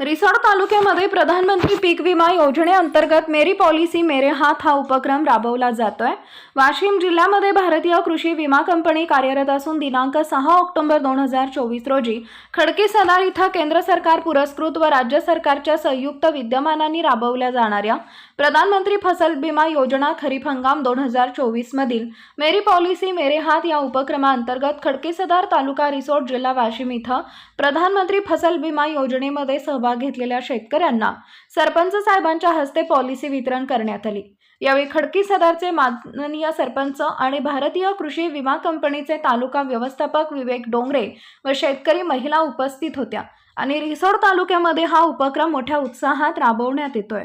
रिसोड तालुक्यामध्ये प्रधानमंत्री पीक विमा योजनेअंतर्गत मेरी पॉलिसी मेरे हात हा उपक्रम राबवला जातोय. वाशिम जिल्ह्यामध्ये भारतीय कृषी विमा कंपनी कार्यरत असून दिनांक सहा ऑक्टोबर दोन हजार चोवीस रोजी खडकी सदार इथं केंद्र सरकार पुरस्कृत व राज्य सरकारच्या संयुक्त विद्यमानांनी राबवल्या जाणाऱ्या प्रधानमंत्री फसल विमा योजना खरीप हंगाम दोन हजार चोवीस मधील मेरी पॉलिसी मेरे हात या उपक्रमाअंतर्गत खडकी सदार तालुका रिसोड जिल्हा वाशिम इथं प्रधानमंत्री फसल विमा योजनेमध्ये सहभाग घेतलेल्या शेतकऱ्यांना सरपंच साहेबांच्या हस्ते पॉलिसी वितरण करण्यात आली. यावेळी खडकी सदारचे माननीय सरपंच आणि भारतीय कृषी विमा कंपनीचे तालुका व्यवस्थापक विवेक डोंगरे व शेतकरी महिला उपस्थित होत्या आणि रिसोड तालुक्यामध्ये हा उपक्रम मोठ्या उत्साहात राबवण्यात येतोय.